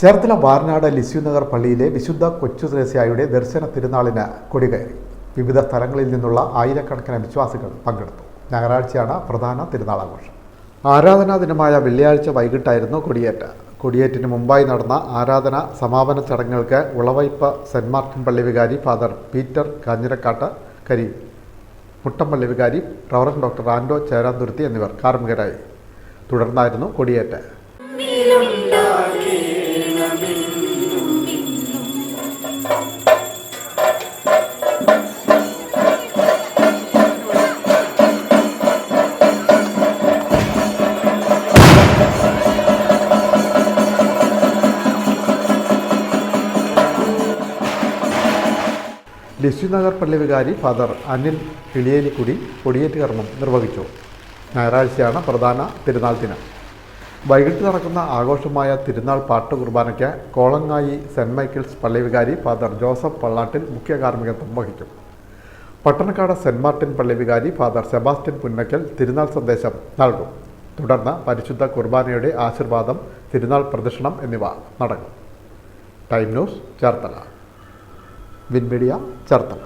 Cherthala വാർനാട് Lisieux Nagar പള്ളിയിലെ വിശുദ്ധ കൊച്ചു ത്രേസ്യായുടെ ദർശന തിരുനാളിന് കൊടികയറി. വിവിധ സ്ഥലങ്ങളിൽ നിന്നുള്ള ആയിരക്കണക്കിന് വിശ്വാസികൾ പങ്കെടുത്തു. ഞായറാഴ്ചയാണ് പ്രധാന തിരുനാളാഘോഷം. ആരാധനാ ദിനമായ വെള്ളിയാഴ്ച വൈകിട്ടായിരുന്നു കൊടിയേറ്റ്. കൊടിയേറ്റിന് മുമ്പായി നടന്ന ആരാധന സമാപന ചടങ്ങുകൾക്ക് ഉളവയ്പ് സെന്റ് മാർട്ടിൻ പള്ളി വികാരി ഫാദർ പീറ്റർ കാഞ്ഞിരക്കാട്ട് കരി മുട്ടമ്പള്ളി വികാരി റവറൻ ഡോക്ടർ ആൻഡോ ചേരാന്തുരുത്തി എന്നിവർ കാർമ്മികരായി. തുടർന്നായിരുന്നു കൊടിയേറ്റ്. ലിസ്യുനഗർ പള്ളി വികാരി ഫാദർ അനിൽ കിളിയേലിക്കുടി കൊടിയേറ്റ് കർമ്മം നിർവഹിച്ചു. ഞായറാഴ്ചയാണ് പ്രധാന തിരുനാൾ ദിനം. വൈകിട്ട് നടക്കുന്ന ആഘോഷമായ തിരുനാൾ പാട്ട് കുർബാനയ്ക്ക് കോളങ്ങായി സെന്റ് മൈക്കിൾസ് പള്ളി വികാരി ഫാദർ ജോസഫ് പള്ളാട്ടിൽ മുഖ്യ കാർമ്മികത്വം വഹിക്കും. പട്ടണക്കാട് സെന്റ് മാർട്ടിൻ പള്ളി വികാരി ഫാദർ സെബാസ്റ്റ്യൻ പുന്നക്കൽ തിരുനാൾ സന്ദേശം നൽകും. തുടർന്ന് പരിശുദ്ധ കുർബാനയുടെ ആശീർവാദം തിരുനാൾ പ്രദക്ഷിണം എന്നിവ നടക്കും. Time news Cherthala. Win media Cherthala.